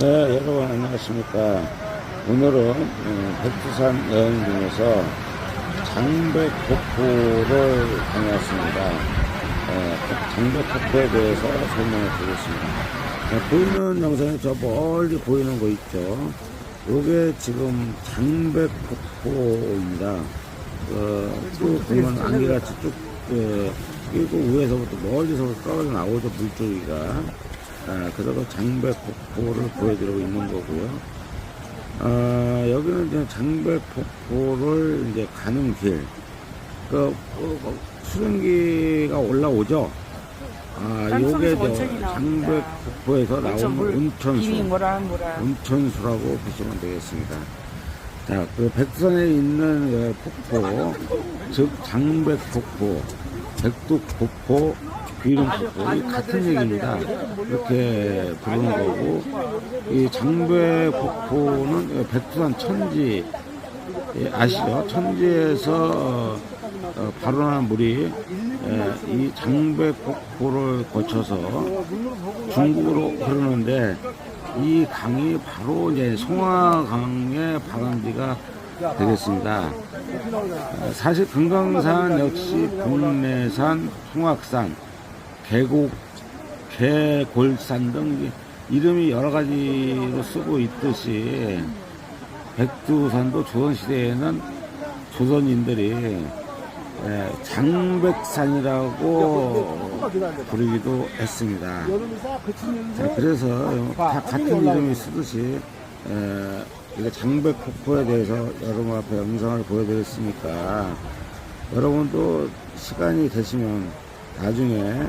네, 여러분 안녕하십니까. 오늘은 어, 백두산 여행 중에서 장백폭포를 다녀왔습니다. 어, 장백폭포에 대해서 설명을 드리겠습니다. 네, 보이는 영상에 저 멀리 보이는 거 있죠. 요게 지금 장백폭포입니다. 어, 쭉 보면 안개같이 쭉, 예, 그리고 위에서부터 멀리서부터 떨어져 나오죠, 물줄기가. 아, 그래서 장백폭포를 보여드리고 있는 거고요. 아, 여기는 이제 장백폭포를 이제 가는 길. 그, 어, 어, 수증기가 올라오죠. 아, 요게 저. 장백폭포에서 나오는 물, 온천수. 온천수라고 보시면 되겠습니다. 자, 그 백두산에 있는 예, 폭포, 즉 장백폭포, 백두폭포, 귀름폭포, 이 같은 얘기입니다. 이렇게 부르는 거고, 이 장백폭포는 예, 백두산 천지, 예, 아시죠? 천지에서 어, 어, 발원한 물이 예, 이 장백폭포를 거쳐서 중국으로 흐르는데 이 강이 바로 이제 송화강의 발원지가 되겠습니다. 어, 사실 금강산 역시 국내산, 송악산, 계곡, 개골산 등 이름이 여러 가지로 쓰고 있듯이 백두산도 조선시대에는 조선인들이 예, 장백산이라고 부르기도 했습니다. 자, 그래서 다 같은 이름이 쓰듯이 에, 이게 장백폭포에 대해서 여러분 앞에 영상을 보여드렸으니까 여러분도 시간이 되시면 나중에 에,